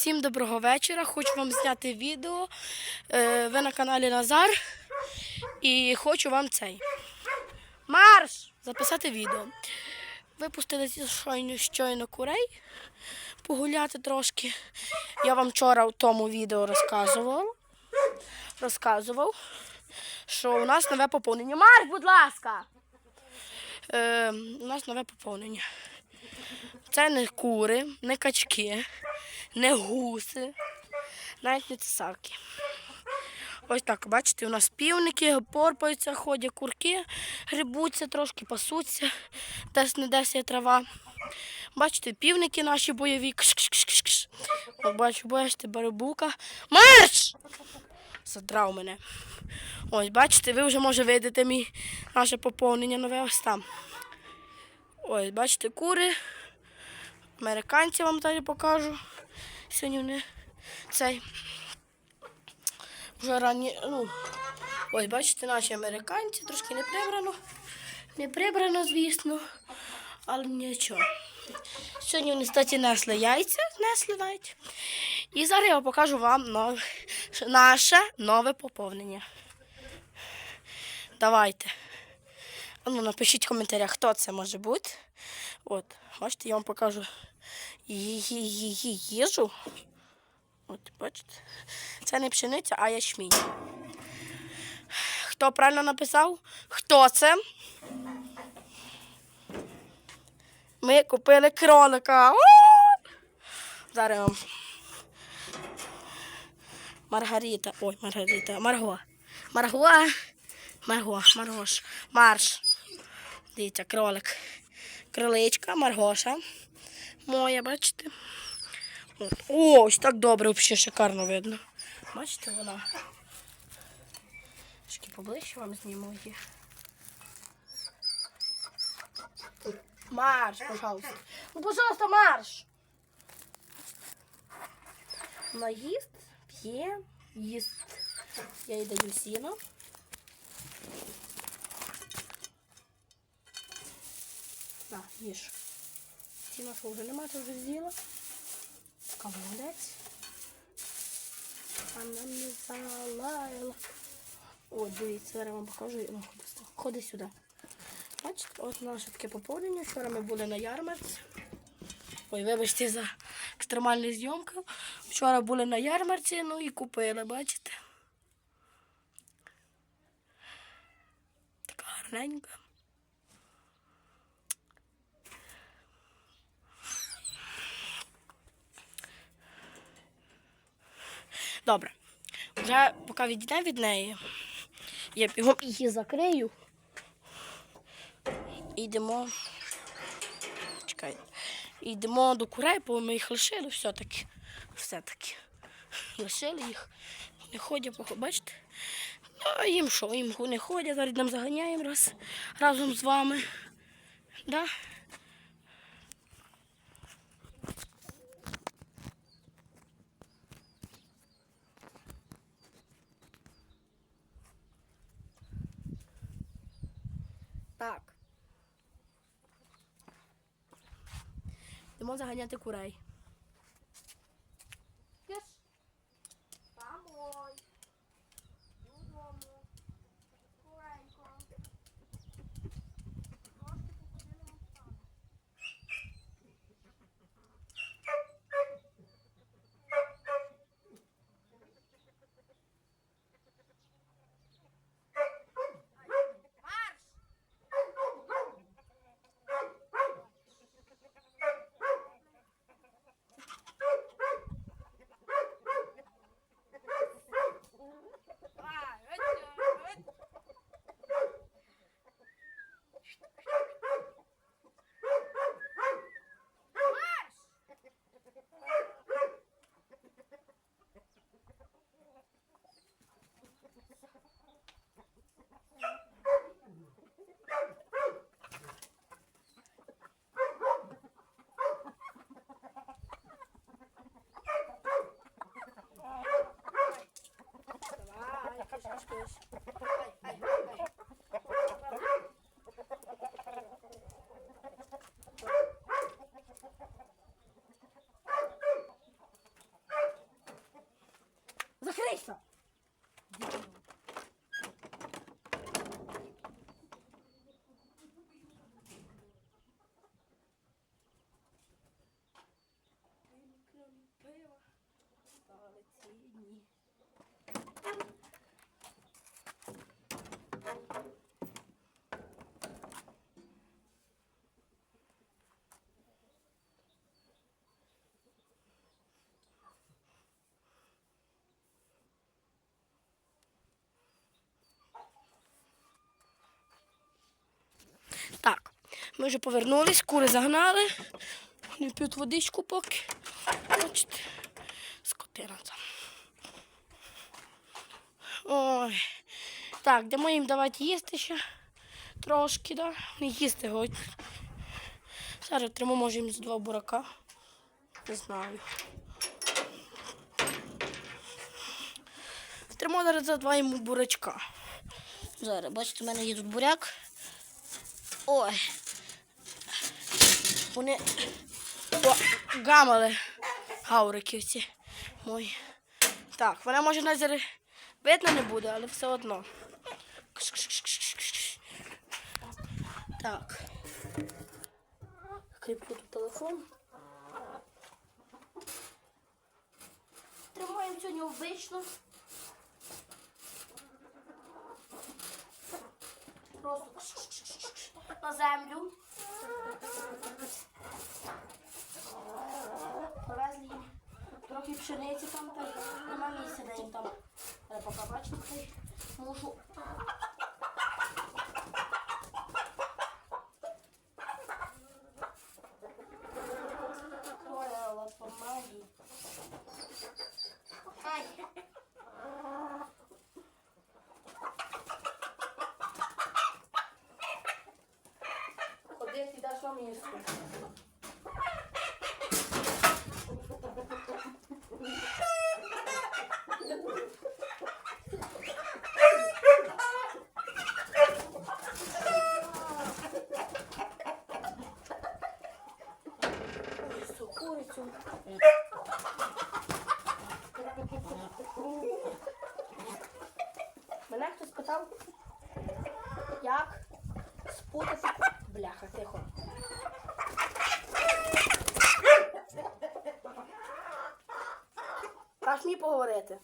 Всім доброго вечора. Хочу вам зняти відео. Е, Ви на каналі Назар. І хочу вам цей. Марш! Записати відео. Випустили щойно, щойно курей. Погуляти трошки. Я вам вчора в тому відео розказував. Розказував, що у нас нове поповнення. Марш, будь ласка! Е, у нас нове поповнення. Це не кури, не качки, не гуси, навіть не цесарки. Ось так, бачите, у нас півники, порпаються, ходять курки, грибуться, трошки пасуться, десь не десь є трава. Бачите, півники наші бойові. Бачу, бачите, барабука. Марш! Задрав мене. Ось, бачите, ви вже може видите мій наше поповнення нове ось там. Ось, бачите, кури. Американці вам далі покажу. Сьогодні вони цей. Вже ранні, ну, ось бачите, наші американці, трошки не прибрано. Не прибрано, звісно, але нічого. Сьогодні вони, кстати, несли яйця, несли навіть. І зараз я покажу вам нов... наше нове поповнення. Давайте. Ну, напишіть в коментарях, хто це може бути. От, бачите, я вам покажу її їжу. От, бачите. Це не пшениця, а ячмінь. Хто правильно написав? Хто це? Ми купили кролика. Зараз. Маргарита. Ой, Маргарита. Марго. Марго. Марго. Маргош. Марш. Дивіться, кролик. Кроличка, Маргоша. Моя, бачите? О, ось так добре, взагалі шикарно видно. Бачите, вона. Трішки поближче вам зніму її. Марш, пожалуйста. Ну, пожалуйста, марш. Вона їсть, п'є, їсть. Я їй даю сіно. На, їж. Сіно, що вже нема, ти вже з'їла. Така молодець. Вона не залаяла. О, дивіться, зараз вам покажу. Ну, ходи, ходи сюди. Бачите, от наше таке поповнення. Вчора ми були на ярмарці. Ой, вибачте за екстремальну зйомку. Вчора були на ярмарці, ну і купили, бачите. Така гарненька. Добре. Вже поки відійдемо від неї, я бігом її закрию. Йдемо. Чекайте. І йдемо до курей, бо ми їх лишили все-таки. Все-таки. Лишили їх. Вони ходять, бачите? А їм що? Їм вони ходять, зараз нам заганяємо раз, разом з вами. Да? Так. Йдемо заганяти курей. Ми вже повернулись, кури загнали. Вони п'ють водичку поки. Бачите, скотина там. Ой. Так, дамо їм давати їсти ще трошки, да? Не їсти годь. Зараз тримо може їм з два бурака. Не знаю. Тримо зараз за два йому бурачка. Зараз, бачите, у мене є тут буряк. Ой. Вони гамали гаврики ці мої. Так, вона може навіть зараз видно не буде, але все одно. Так. Кріплю тут телефон. Тримаємо сьогодні обично. Просто на землю. Повезли трохи пшениці там, так нема місця, де їм там. Але поки бачите, мушу. Курицю. Мене хтось питав, як спутати. Бляха, тихо. Поговорити.